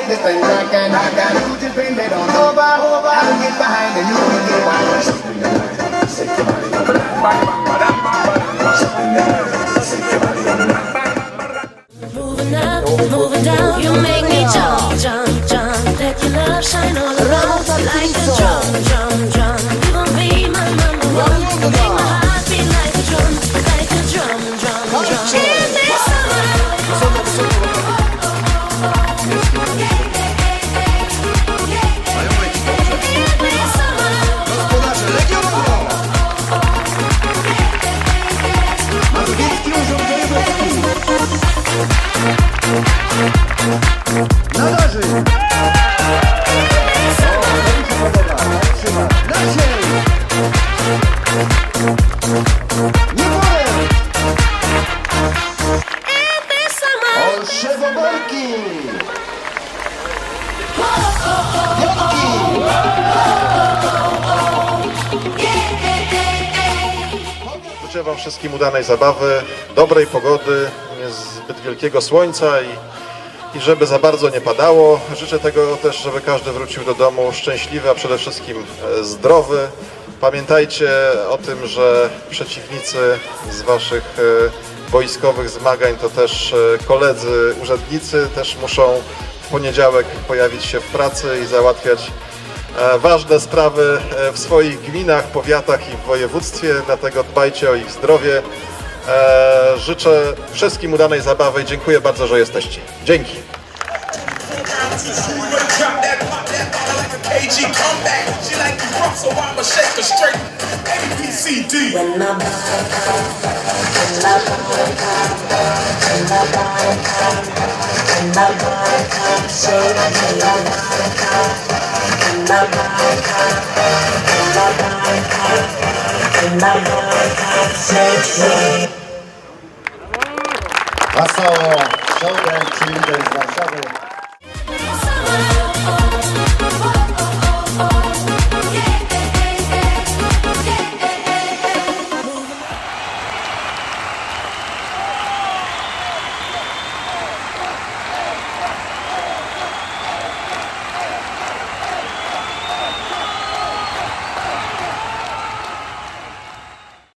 get this thing rockin'. I got you just been bent on over. I'll get behind and you can get behind. Moving up, moving down, you make Życzę Wam wszystkim udanej zabawy, dobrej pogody, niezbyt wielkiego słońca i, i żeby za bardzo nie padało. Życzę tego też, żeby każdy wrócił do domu szczęśliwy, a przede wszystkim e, zdrowy. Pamiętajcie o tym, że przeciwnicy z Waszych e, wojskowych zmagań to też e, koledzy urzędnicy, też muszą w poniedziałek pojawić się w pracy i załatwiać ważne sprawy e, w swoich gminach, powiatach i w województwie, dlatego dbajcie o ich zdrowie. E, Życzę wszystkim udanej zabawy i dziękuję bardzo, że jesteście. Dzięki. Wesoło. Showdance, czyli z Warszawy.